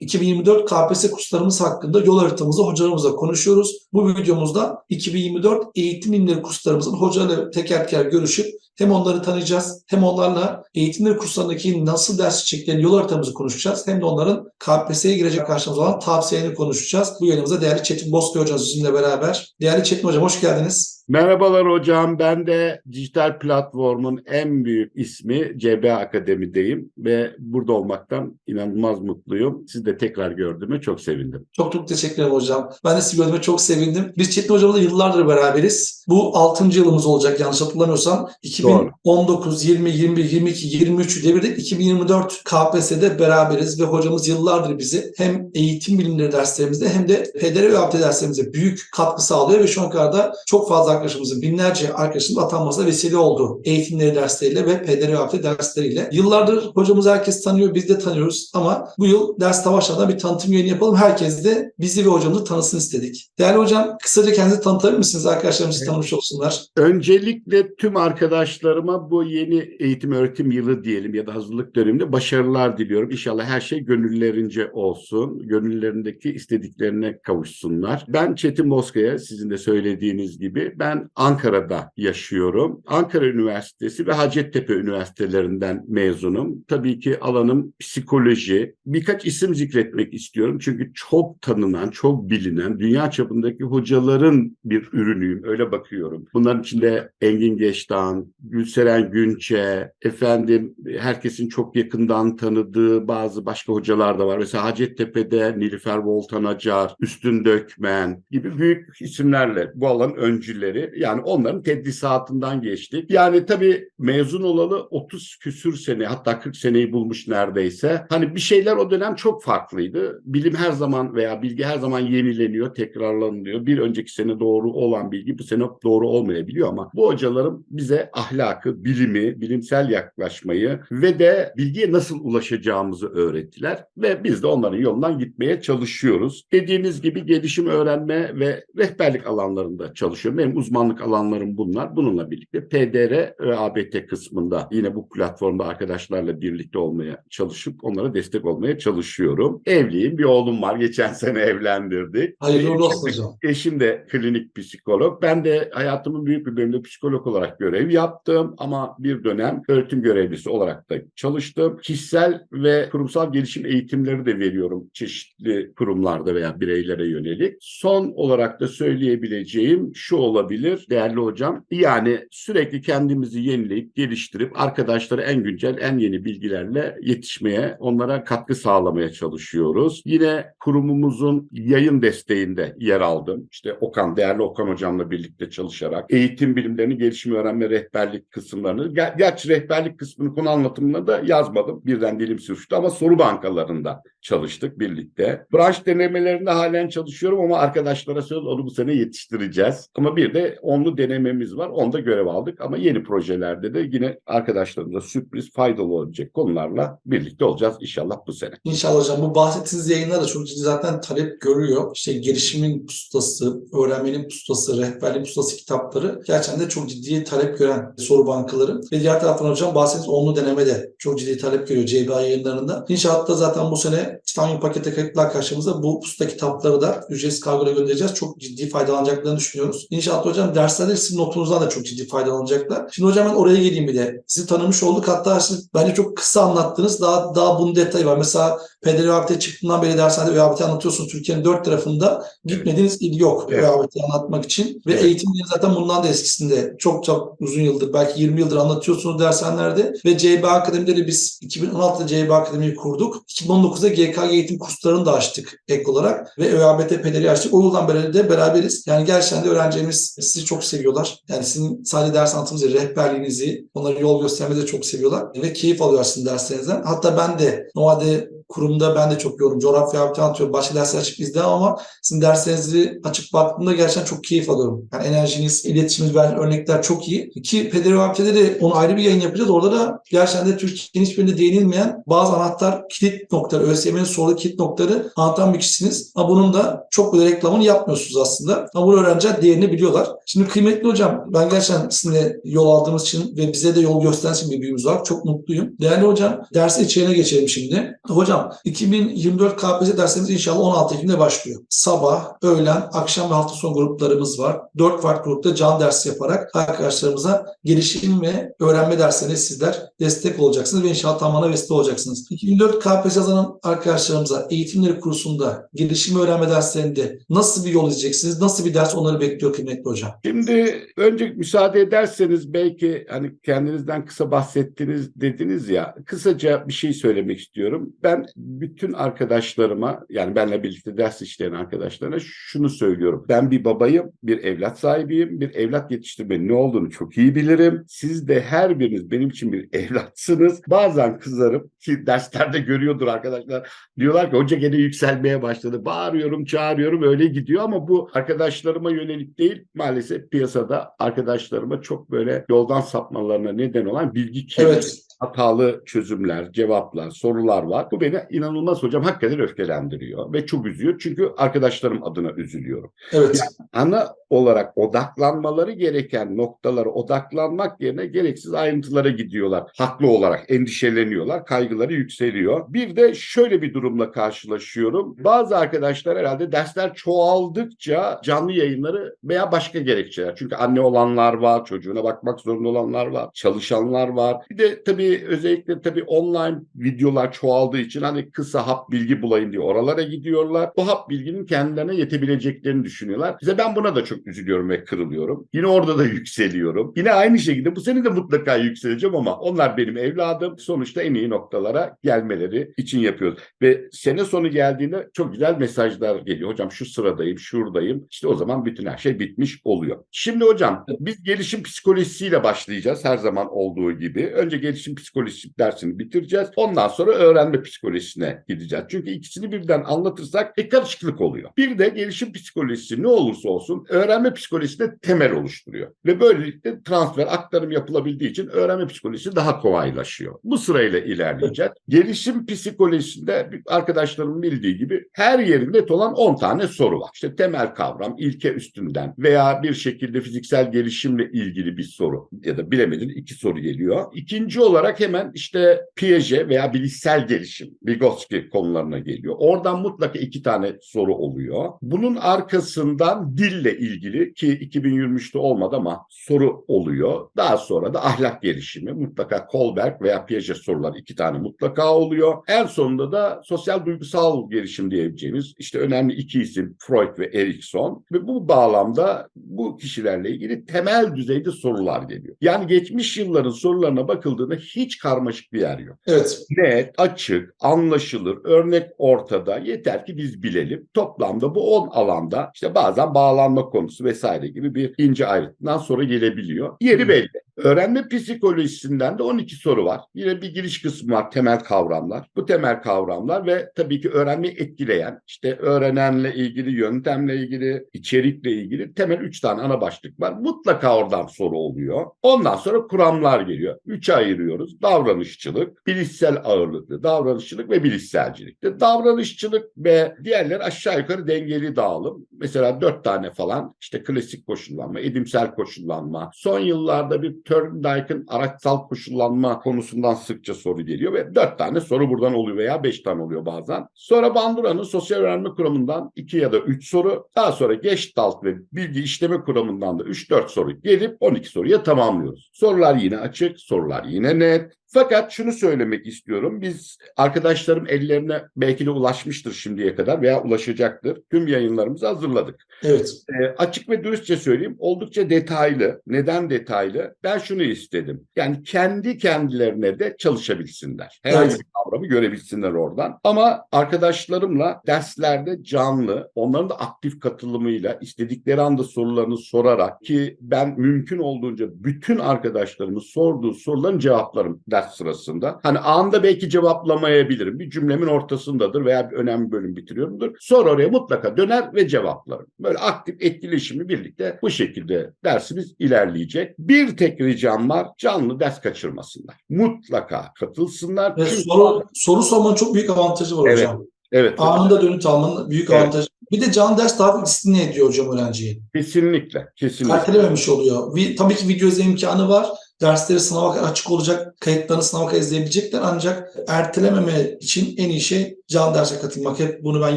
2024 KPSS kurslarımız hakkında yol haritamızı hocalarımızla konuşuyoruz. Bu videomuzda 2024 eğitim bilimleri kurslarımızın hocalarıyla teker teker görüşüp hem onları tanıyacağız hem onlarla eğitimleri kurslarındaki nasıl ders çektiklerini yol haritamızı konuşacağız. Hem de onların KPSS'ye girecek karşımıza olan tavsiyelerini konuşacağız. Bu yayınımızda değerli Çetin Bozkır hocamız bizimle beraber. Değerli Çetin hocam hoş geldiniz. Merhabalar hocam. Ben de dijital platformun en büyük ismi CB Akademi'deyim ve burada olmaktan inanılmaz mutluyum. Sizi de tekrar gördüğüme çok sevindim. Çok çok teşekkür ederim hocam. Ben de sizi gördüğüme çok sevindim. Biz Çetin hocamızla yıllardır beraberiz. Bu 6. yılımız olacak yanlış hatırlamıyorsam. 2019, 20, 21, 22, 23 devirde 2024 KPSS'de beraberiz ve hocamız yıllardır bizi hem eğitim bilimleri derslerimizde hem de PDR ve APT derslerimizde büyük katkı sağlıyor ve şu ana kadar da çok fazla arkadaşımızın, binlerce arkadaşımızın atanmasına vesile oldu. Eğitimleri dersleriyle ve APT dersleriyle. Yıllardır hocamızı herkes tanıyor, biz de tanıyoruz ama bu yıl ders başlamadan bir tanıtım yayını yapalım. Herkes de bizi ve hocamızı tanısın istedik. Değerli hocam kısaca kendinizi tanıtabilir misiniz? Arkadaşlarımızı Evet. tanımış olsunlar. Öncelikle tüm arkadaşlarıma bu yeni eğitim öğretim yılı diyelim ya da hazırlık döneminde başarılar diliyorum. İnşallah her şey gönüllerince olsun. Gönüllerindeki istediklerine kavuşsunlar. Ben Çetin Bozkaya sizin de söylediğiniz gibi ben Ankara'da yaşıyorum. Ankara Üniversitesi ve Hacettepe Üniversitelerinden mezunum. Tabii ki alanım psikoloji. Birkaç isim zikretmek istiyorum. Çünkü çok tanınan, çok bilinen, dünya çapındaki hocaların bir ürünüyüm. Öyle bakıyorum. Bunların içinde Engin Geçtan, Gülseren Günçe, efendim herkesin çok yakından tanıdığı bazı başka hocalar da var. Mesela Hacettepe'de Nilüfer Voltan Acar, Üstün Dökmen gibi büyük isimlerle bu alanın öncüleri. Yani onların tedrisatından geçtik. Yani tabii mezun olalı 30 küsür sene hatta 40 seneyi bulmuş neredeyse. Hani bir şeyler o dönem çok farklıydı. Bilim her zaman veya bilgi her zaman yenileniyor, tekrarlanıyor. Bir önceki sene doğru olan bilgi bu sene doğru olmayabiliyor ama bu hocalarım bize ahlakı, bilimi, bilimsel yaklaşmayı ve de bilgiye nasıl ulaşacağımızı öğrettiler ve biz de onların yolundan gitmeye çalışıyoruz. Dediğiniz gibi gelişim öğrenme ve rehberlik alanlarında çalışıyorum. Benim uzmanlık alanlarım bunlar. Bununla birlikte PDR ve ABT kısmında yine bu platformda arkadaşlarla birlikte olmaya çalışıp onlara destek olmaya çalışıyorum. Evliyim, bir oğlum var. Geçen sene evlendirdik. Hayırlı uğurlu olsun hocam. Eşim de klinik psikolog. Ben de hayatımın büyük bir bölümünde psikolog olarak görev yaptım ama bir dönem öğretim görevlisi olarak da çalıştım. Kişisel ve kurumsal gelişim eğitimleri de veriyorum çeşitli kurumlarda veya bireylere yönelik. Son olarak da söyleyebileceğim şu olabilir değerli hocam. Yani sürekli kendimizi yenileyip geliştirip arkadaşlara en güncel en yeni bilgilerle yetişmeye, onlara katkı sağlamaya çalışıyoruz. Yine kurumumuzun yayın desteğinde yer aldım. İşte Okan, değerli Okan hocamla birlikte çalışarak eğitim bilimlerini, gelişim öğrenme, rehberlik kısımlarını, ger- gerçi rehberlik kısmını konu anlatımına da yazmadım. Birden dilim sürçtü ama soru bankalarında çalıştık birlikte. Branş denemelerinde halen çalışıyorum ama arkadaşlara söz onu bu sene yetiştireceğiz. Ama bir de onlu denememiz var. Onda görev aldık ama yeni projelerde de yine arkadaşlarımıza sürpriz faydalı olacak konularla birlikte olacağız inşallah bu sene. İnşallah hocam. Bu bahsettiğiniz yayınlar da çok ciddi zaten talep görüyor. İşte gelişimin pustası, öğrenmenin pustası, rehberliğin pustası kitapları gerçekten de çok ciddi talep gören soru bankaları. Ve diğer taraftan hocam bahsettiğiniz onlu deneme de çok ciddi talep görüyor CBA yayınlarında. İnşallah da zaten bu sene titanyum pakete kayıtlar karşımıza bu pusta kitapları da ücretsiz kargoyla göndereceğiz. Çok ciddi faydalanacaklarını düşünüyoruz. İnşallah hocam derslerde sizin notunuzdan da çok ciddi faydalanacaklar. Şimdi hocam ben oraya geleyim bir de. Sizi tanımış olduk. Hatta siz bence çok kısa anlattınız. Daha daha bunun detayı var. Mesela PDR çıktığından beri dershanede ÖABT anlatıyorsunuz. Türkiye'nin dört tarafında gitmediğiniz il yok Evet. ÖABT anlatmak için. Ve Evet. eğitimleri zaten bundan da eskisinde çok çok uzun yıldır belki 20 yıldır anlatıyorsunuz dershanelerde. Ve CB Akademi'de de biz 2016'da CB Akademi'yi kurduk. 2019'da GKG eğitim kurslarını da açtık ek olarak. Ve ÖABT PDR'yi açtık. O yıldan beri de beraberiz. Yani gerçekten de öğrencilerimiz sizi çok seviyorlar. Yani sizin sadece ders anlatımınızı, rehberliğinizi, onlara yol göstermeyi de çok seviyorlar. Ve keyif alıyorlar sizin derslerinizden. Hatta ben de normalde kurumda ben de çok yorum. Coğrafya yaptı anlatıyorum. Başka dersler açıp izlemem ama sizin derslerinizi açıp baktığımda gerçekten çok keyif alıyorum. Yani enerjiniz, iletişiminiz, verdiğiniz örnekler çok iyi. Ki Pedagogik'te de onu ayrı bir yayın yapacağız. Orada da gerçekten de Türkiye'nin hiçbirinde değinilmeyen bazı anahtar kilit noktaları, ÖSYM'nin sorulu kilit noktaları anlatan bir kişisiniz. Ama bunun da çok böyle reklamını yapmıyorsunuz aslında. Ama bunu öğrenciler değerini biliyorlar. Şimdi kıymetli hocam ben gerçekten sizinle yol aldığımız için ve bize de yol gösteren için bir büyüğümüz var. Çok mutluyum. Değerli hocam dersin içeriğine geçelim şimdi. Hocam Hocam 2024 KPSS derslerimiz inşallah 16 Ekim'de başlıyor. Sabah, öğlen, akşam ve hafta sonu gruplarımız var. 4 farklı grupta can dersi yaparak arkadaşlarımıza gelişim ve öğrenme derslerine sizler destek olacaksınız ve inşallah tamamına vesile olacaksınız. 2024 KPSS yazanan arkadaşlarımıza eğitimleri kursunda gelişim öğrenme derslerinde nasıl bir yol izleyeceksiniz? Nasıl bir ders onları bekliyor kıymetli hocam? Şimdi önce müsaade ederseniz belki hani kendinizden kısa bahsettiniz dediniz ya kısaca bir şey söylemek istiyorum. Ben bütün arkadaşlarıma yani benle birlikte ders işleyen arkadaşlarına şunu söylüyorum. Ben bir babayım, bir evlat sahibiyim. Bir evlat yetiştirmenin ne olduğunu çok iyi bilirim. Siz de her biriniz benim için bir evlatsınız. Bazen kızarım ki derslerde görüyordur arkadaşlar. Diyorlar ki hoca gene yükselmeye başladı. Bağırıyorum, çağırıyorum öyle gidiyor ama bu arkadaşlarıma yönelik değil. Maalesef piyasada arkadaşlarıma çok böyle yoldan sapmalarına neden olan bilgi kirliliği Evet. Hatalı çözümler, cevaplar, sorular var. Bu beni inanılmaz hocam hakikaten öfkelendiriyor ve çok üzüyor. Çünkü arkadaşlarım adına üzülüyorum. Evet. Ana olarak odaklanmaları gereken noktalara odaklanmak yerine gereksiz ayrıntılara gidiyorlar. Haklı olarak endişeleniyorlar, kaygıları yükseliyor. Bir de şöyle bir durumla karşılaşıyorum. Bazı arkadaşlar herhalde dersler çoğaldıkça canlı yayınları veya başka gerekçeler. Çünkü anne olanlar var, çocuğuna bakmak zorunda olanlar var, çalışanlar var. Bir de tabii özellikle tabii online videolar çoğaldığı için hani kısa hap bilgi bulayım diye oralara gidiyorlar. Bu hap bilginin kendilerine yetebileceklerini düşünüyorlar. Bize ben buna da çok üzülüyorum ve kırılıyorum. Yine orada da yükseliyorum. Yine aynı şekilde bu sene de mutlaka yükseleceğim ama onlar benim evladım. Sonuçta en iyi noktalara gelmeleri için yapıyoruz. Ve sene sonu geldiğinde çok güzel mesajlar geliyor. Hocam şu sıradayım, şuradayım. İşte o zaman bütün her şey bitmiş oluyor. Şimdi hocam biz gelişim psikolojisiyle başlayacağız her zaman olduğu gibi. Önce gelişim psikolojisi dersini bitireceğiz. Ondan sonra öğrenme psikolojisine gideceğiz. Çünkü ikisini birden anlatırsak bir karışıklık oluyor. Bir de gelişim psikolojisi ne olursa olsun öğrenme psikolojisinde temel oluşturuyor. Ve böylelikle transfer, aktarım yapılabildiği için öğrenme psikolojisi daha kolaylaşıyor. Bu sırayla ilerleyeceğiz. Gelişim psikolojisinde arkadaşlarımın bildiği gibi her yerinde net olan 10 tane soru var. İşte temel kavram, ilke üstünden veya bir şekilde fiziksel gelişimle ilgili bir soru ya da bilemedin iki soru geliyor. İkinci olarak hemen işte Piaget veya bilişsel gelişim, Vygotsky konularına geliyor. Oradan mutlaka iki tane soru oluyor. Bunun arkasından dille ilgili ki 2023'te olmadı ama soru oluyor. Daha sonra da ahlak gelişimi mutlaka Kohlberg veya Piaget sorular iki tane mutlaka oluyor. En sonunda da sosyal duygusal gelişim diyebileceğimiz işte önemli iki isim Freud ve Erikson ve bu bağlamda bu kişilerle ilgili temel düzeyde sorular geliyor. Yani geçmiş yılların sorularına bakıldığında hiç karmaşık bir yer yok Evet. net, açık, anlaşılır, örnek ortada. Yeter ki biz bilelim. Toplamda bu 10 alanda işte bazen bağlanma konusu vesaire gibi bir ince ayrıntıdan sonra gelebiliyor. Yeri belli. Öğrenme psikolojisinden de 12 soru var. Yine bir giriş kısmı var, temel kavramlar. Bu temel kavramlar ve tabii ki öğrenmeyi etkileyen, işte öğrenenle ilgili, yöntemle ilgili, içerikle ilgili temel 3 tane ana başlık var. Mutlaka oradan soru oluyor. Ondan sonra kuramlar geliyor. Üçe ayırıyoruz. Davranışçılık, bilişsel ağırlıklı, davranışçılık ve bilişselcilik. Davranışçılık ve diğerleri aşağı yukarı dengeli dağılım. Mesela dört tane falan işte klasik koşullanma, edimsel koşullanma. Son yıllarda bir Thorndike'ın araçsal koşullanma konusundan sıkça soru geliyor ve dört tane soru buradan oluyor veya beş tane oluyor bazen. Sonra Bandura'nın sosyal öğrenme kuramından iki ya da üç soru. Daha sonra Gestalt ve bilgi işleme kuramından da üç dört soru gelip 12 soruya tamamlıyoruz. Sorular yine açık, sorular yine net. Fakat şunu söylemek istiyorum. Biz arkadaşlarım ellerine belki de ulaşmıştır şimdiye kadar veya ulaşacaktır. Tüm yayınlarımızı hazırladık. Evet. E, açık ve dürüstçe söyleyeyim oldukça detaylı. Neden detaylı? Ben şunu istedim. Yani kendi kendilerine de çalışabilsinler. Herhangi Evet. bir kavramı görebilsinler oradan. Ama arkadaşlarımla derslerde canlı, onların da aktif katılımıyla istedikleri anda sorularını sorarak ki ben mümkün olduğunca bütün arkadaşlarımın sorduğu soruların cevaplarım ders sırasında. Hani anında belki cevaplamayabilirim. Bir cümlemin ortasındadır veya bir önemli bölüm bitiriyorumdur. Sonra oraya mutlaka döner ve cevaplarım. Böyle aktif etkileşimi birlikte bu şekilde dersimiz ilerleyecek. Bir tek ricam var. Canlı ders kaçırmasınlar. Mutlaka katılsınlar. Ve Çünkü- soru, soru sormanın çok büyük avantajı var Evet. hocam. Evet. Anında dönüt almanın büyük Evet. avantajı. Bir de can ders daha disipline ediyor hocam öğrenciyi. Kesinlikle. Kesinlikle. Ertelememiş oluyor. Vi- tabii ki video izleme imkanı var Dersleri sınava açık olacak. Kayıtlarını sınava kadar izleyebilecekler. Ancak ertelememe için en iyi şey can derse katılmak. Hep bunu ben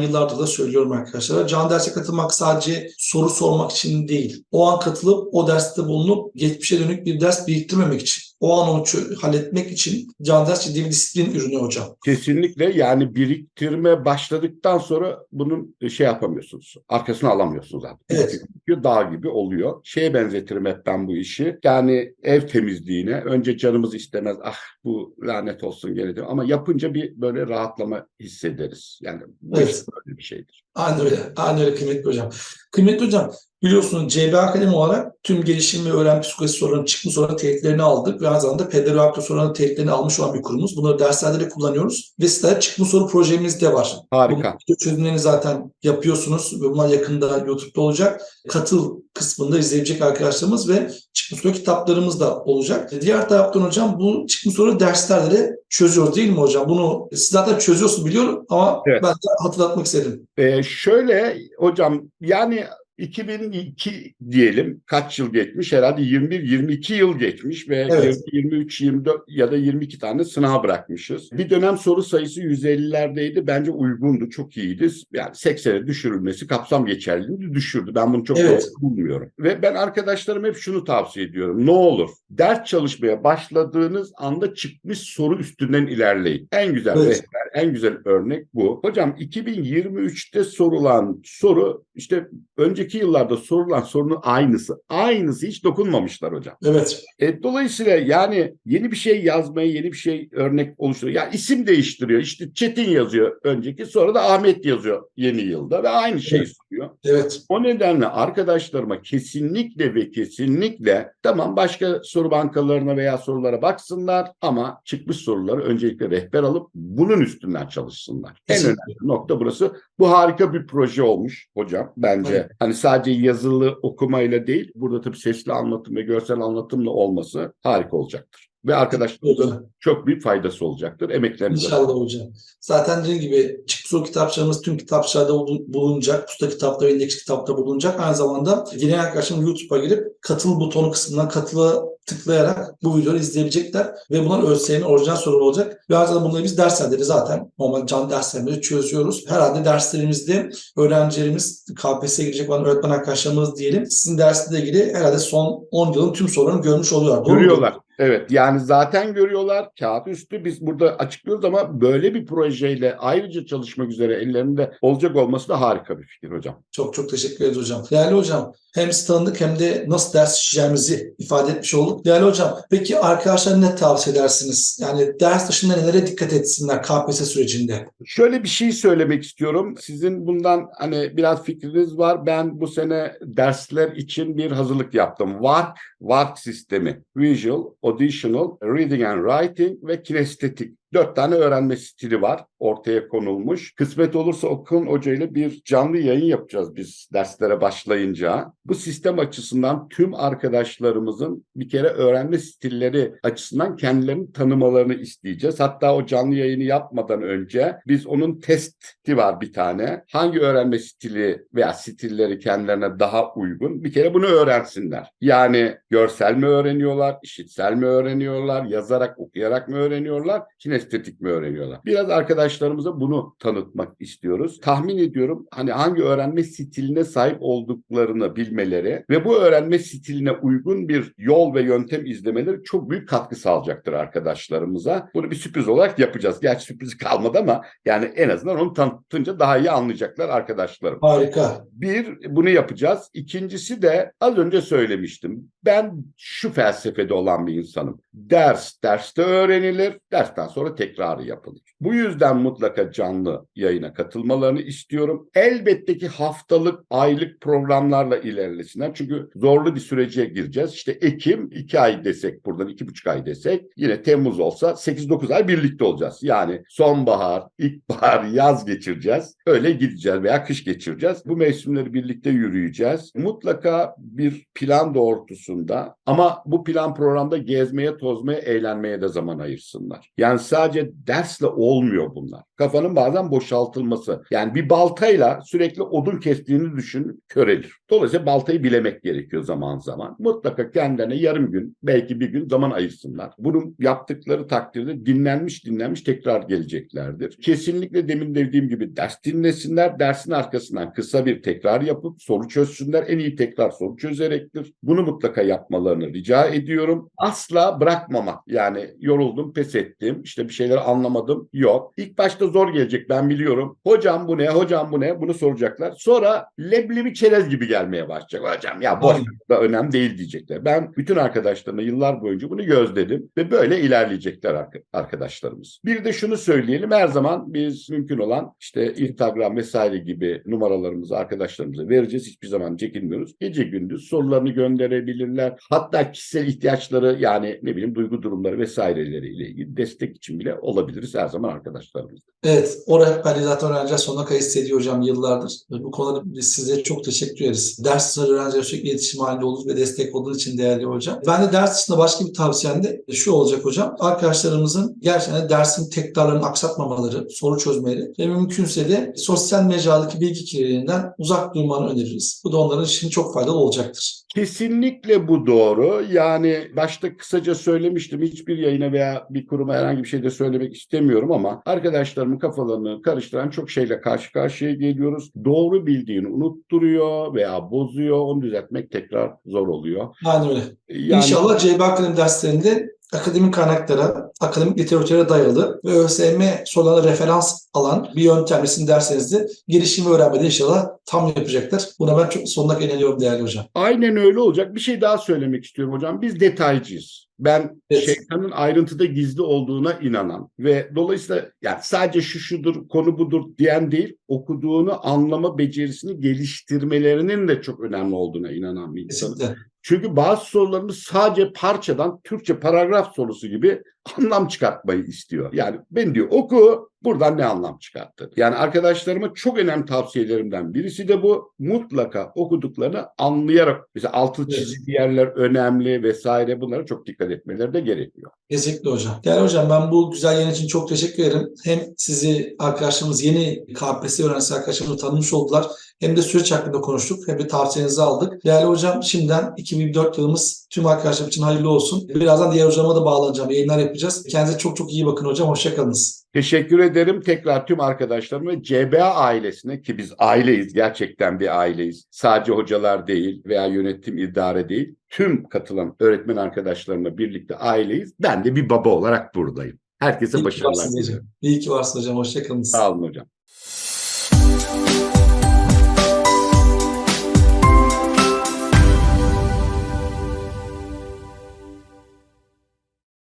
yıllardır da söylüyorum arkadaşlar. Can derse katılmak sadece soru sormak için değil. O an katılıp o derste bulunup geçmişe dönük bir ders biriktirmemek için. O an onu halletmek için can ders ciddi bir disiplin ürünü hocam. Kesinlikle yani biriktirme başladıktan sonra bunun şey yapamıyorsunuz. Arkasını alamıyorsunuz zaten. Evet. Çünkü dağ gibi oluyor. Şeye benzetirim hep ben bu işi. Yani ev temizliğine önce canımız istemez. Ah bu lanet olsun diyor. Ama yapınca bir böyle rahatlama hissederiz. Yani bu Evet. böyle bir şeydir. Aynen öyle. Aynen öyle kıymetli hocam. Kıymetli hocam biliyorsunuz CB Akademi olarak tüm gelişim ve öğrenme psikolojisi sorularının çıkmış soruların teyitlerini aldık ve aynı zamanda pedagog soruların teyitlerini almış olan bir kurumuz. Bunları derslerde de kullanıyoruz ve sizlere çıkmış soru projemiz de var. Harika. Bu çözümlerini zaten yapıyorsunuz ve bunlar yakında YouTube'da olacak. Katıl kısmında izleyebilecek arkadaşlarımız ve çıkmış soru kitaplarımız da olacak. Diğer taraftan hocam bu çıkmış soru derslerde de çözüyoruz değil mi hocam? Bunu siz zaten çözüyorsunuz biliyorum ama Evet. ben de hatırlatmak istedim. Ee, şöyle hocam yani 2002 diyelim kaç yıl geçmiş herhalde 21-22 yıl geçmiş ve Evet. 23 24 ya da 22 tane sınav bırakmışız. Bir dönem soru sayısı 150'lerdeydi. Bence uygundu, çok iyiydi. Yani 80'e düşürülmesi kapsam geçerliliğini düşürdü. Ben bunu çok Evet. doğru bulmuyorum. Ve ben arkadaşlarıma hep şunu tavsiye ediyorum. Ne olur ders çalışmaya başladığınız anda çıkmış soru üstünden ilerleyin. En güzel Evet. rehber, en güzel örnek bu. Hocam 2023'te sorulan soru işte önceki yıllarda sorulan sorunun aynısı. Aynısı hiç dokunmamışlar hocam. Evet. E, dolayısıyla yani yeni bir şey yazmaya, yeni bir şey örnek oluşturuyor. Ya isim değiştiriyor. İşte Çetin yazıyor önceki, sonra da Ahmet yazıyor yeni yılda ve aynı şeyi Evet. soruyor. Evet. O nedenle arkadaşlarıma kesinlikle ve kesinlikle tamam başka soru bankalarına veya sorulara baksınlar ama çıkmış soruları öncelikle rehber alıp bunun üstünden çalışsınlar. En Kesinlikle. önemli nokta burası. Bu harika bir proje olmuş hocam bence. Evet. Hani sadece yazılı okumayla değil burada tabii sesli anlatım ve görsel anlatımla olması harika olacaktır. Ve arkadaşlarımıza Hocam. çok büyük faydası olacaktır. Emeklerinize. İnşallah hocam. Zaten dediğim gibi çıkmış soru kitapçılarımız tüm kitapçılarda bulu- bulunacak. Pusta kitapta ve indeks kitapta bulunacak. Aynı zamanda yeni arkadaşlarım YouTube'a girip katıl butonu kısmından katıla tıklayarak bu videoyu izleyebilecekler. Ve bunlar ÖSYM'in orijinal soru olacak. Ve zamanda bunları biz derslerde de zaten normal can derslerimizde çözüyoruz. Herhalde derslerimizde öğrencilerimiz KPSS'ye girecek olan öğretmen arkadaşlarımız diyelim. Sizin dersinizle ilgili herhalde son 10 yılın tüm sorularını görmüş oluyorlar. Doğru mu? Evet yani zaten görüyorlar kağıt üstü biz burada açıklıyoruz ama böyle bir projeyle ayrıca çalışmak üzere ellerinde olacak olması da harika bir fikir hocam. Çok çok teşekkür ederiz hocam. Değerli hocam hem tanıdık hem de nasıl ders işleyeceğimizi ifade etmiş olduk. Değerli hocam peki arkadaşlara ne tavsiye edersiniz? Yani ders dışında nelere dikkat etsinler KPSS sürecinde? Şöyle bir şey söylemek istiyorum. Sizin bundan hani biraz fikriniz var. Ben bu sene dersler için bir hazırlık yaptım. WARC, WARC sistemi. Visual, Auditional, Reading and Writing ve Kinestetik. Dört tane öğrenme stili var ortaya konulmuş. Kısmet olursa Okun Hoca ile bir canlı yayın yapacağız biz derslere başlayınca. Bu sistem açısından tüm arkadaşlarımızın bir kere öğrenme stilleri açısından kendilerini tanımalarını isteyeceğiz. Hatta o canlı yayını yapmadan önce biz onun testi var bir tane. Hangi öğrenme stili veya stilleri kendilerine daha uygun? Bir kere bunu öğrensinler. Yani görsel mi öğreniyorlar, işitsel mi öğreniyorlar, yazarak, okuyarak mı öğreniyorlar, kinestetik mi öğreniyorlar? Biraz arkadaşlarımıza bunu tanıtmak istiyoruz. Tahmin ediyorum hani hangi öğrenme stiline sahip olduklarını bilmeleri ve bu öğrenme stiline uygun bir yol ve yöntem izlemeleri çok büyük katkı sağlayacaktır arkadaşlarımıza. Bunu bir sürpriz olarak yapacağız. Gerçi sürpriz kalmadı ama yani en azından onu tanıtınca daha iyi anlayacaklar arkadaşlarım. Harika. Bir, bunu yapacağız. İkincisi de az önce söylemiştim. Ben şu felsefede olan bir insanım. Ders, derste öğrenilir. Dersten sonra tekrarı yapılır. Bu yüzden mutlaka canlı yayına katılmalarını istiyorum. Elbette ki haftalık, aylık programlarla ilerlesinler. Çünkü zorlu bir sürece gireceğiz. İşte Ekim, iki ay desek buradan iki buçuk ay desek yine Temmuz olsa 8-9 ay birlikte olacağız. Yani sonbahar, ilkbahar, yaz geçireceğiz. Öyle gideceğiz veya kış geçireceğiz. Bu mevsimleri birlikte yürüyeceğiz. Mutlaka bir plan doğrultusunda ama bu plan programda gezmeye, tozmaya, eğlenmeye de zaman ayırsınlar. Yani sadece sadece dersle olmuyor bunlar. Kafanın bazen boşaltılması. Yani bir baltayla sürekli odun kestiğini düşün, körelir. Dolayısıyla baltayı bilemek gerekiyor zaman zaman. Mutlaka kendilerine yarım gün, belki bir gün zaman ayırsınlar. Bunu yaptıkları takdirde dinlenmiş dinlenmiş tekrar geleceklerdir. Kesinlikle demin dediğim gibi ders dinlesinler. Dersin arkasından kısa bir tekrar yapıp soru çözsünler. En iyi tekrar soru çözerektir. Bunu mutlaka yapmalarını rica ediyorum. Asla bırakmamak. Yani yoruldum, pes ettim. işte bir şeyler anlamadım. Yok. İlk başta zor gelecek ben biliyorum. Hocam bu ne? Hocam bu ne? Bunu soracaklar. Sonra leblebi çerez gibi gelmeye başlayacak. Hocam ya boş da önemli değil diyecekler. Ben bütün arkadaşlarıma yıllar boyunca bunu gözledim ve böyle ilerleyecekler arka- arkadaşlarımız. Bir de şunu söyleyelim her zaman biz mümkün olan işte Instagram vesaire gibi numaralarımızı arkadaşlarımıza vereceğiz. Hiçbir zaman çekinmiyoruz. Gece gündüz sorularını gönderebilirler. Hatta kişisel ihtiyaçları yani ne bileyim duygu durumları vesaireleriyle ilgili destek için bile olabiliriz her zaman arkadaşlarımız. Evet, o rehberliği zaten öğrenciler sonuna kadar hissediyor hocam yıllardır. Bu konuda biz size çok teşekkür ederiz. Ders dışında öğrenciler sürekli iletişim halinde olduğunuz ve destek olduğunuz için değerli hocam. Ben de ders dışında başka bir tavsiyem de şu olacak hocam. Arkadaşlarımızın gerçekten dersin tekrarlarını aksatmamaları, soru çözmeleri ve mümkünse de sosyal mecradaki bilgi kirliliğinden uzak durmanı öneririz. Bu da onların için çok faydalı olacaktır. Kesinlikle bu doğru. Yani başta kısaca söylemiştim. Hiçbir yayına veya bir kuruma herhangi bir şey de söylemek istemiyorum ama arkadaşlarımın kafalarını karıştıran çok şeyle karşı karşıya geliyoruz. Doğru bildiğini unutturuyor veya bozuyor. Onu düzeltmek tekrar zor oluyor. Aynen öyle. Yani İnşallah CB Akademi derslerinde akademik kaynaklara, akademik literatüre dayalı ve ÖSYM sorularına referans alan bir yöntemle sizin derslerinizde gelişim ve öğrenmede inşallah tam yapacaklar. Buna ben çok sonuna inanıyorum değerli hocam. aynen öyle olacak. Bir şey daha söylemek istiyorum hocam. Biz detaycıyız. Ben Evet. şeytanın ayrıntıda gizli olduğuna inanan ve dolayısıyla yani sadece şu şudur, konu budur diyen değil, okuduğunu anlama becerisini geliştirmelerinin de çok önemli olduğuna inanan bir insanım. Kesinlikle. Çünkü bazı sorularımız sadece parçadan Türkçe paragraf sorusu gibi anlam çıkartmayı istiyor. Yani ben diyor oku buradan ne anlam çıkarttı? Yani arkadaşlarıma çok önemli tavsiyelerimden birisi de bu. Mutlaka okuduklarını anlayarak mesela altı Evet. çizili yerler önemli vesaire bunlara çok dikkat etmeleri de gerekiyor. Kesinlikle hocam. Değerli hocam ben bu güzel yayın için çok teşekkür ederim. Hem sizi arkadaşlarımız yeni KPSS öğrencisi arkadaşlarımız tanımış oldular. Hem de süreç hakkında konuştuk. Hem de tavsiyenizi aldık. Değerli hocam şimdiden 2024 yılımız tüm arkadaşlar için hayırlı olsun. Birazdan diğer hocama da bağlanacağım. Yayınlar yapacağız. Kendinize çok çok iyi bakın hocam. Hoşçakalınız. Teşekkür ederim tekrar tüm arkadaşlarıma ve CBA ailesine ki biz aileyiz gerçekten bir aileyiz. Sadece hocalar değil veya yönetim idare değil. Tüm katılan öğretmen arkadaşlarımla birlikte aileyiz. Ben de bir baba olarak buradayım. Herkese İyi başarılar diliyorum. İyi ki varsınız hocam. Hoşçakalınız. Sağ olun hocam.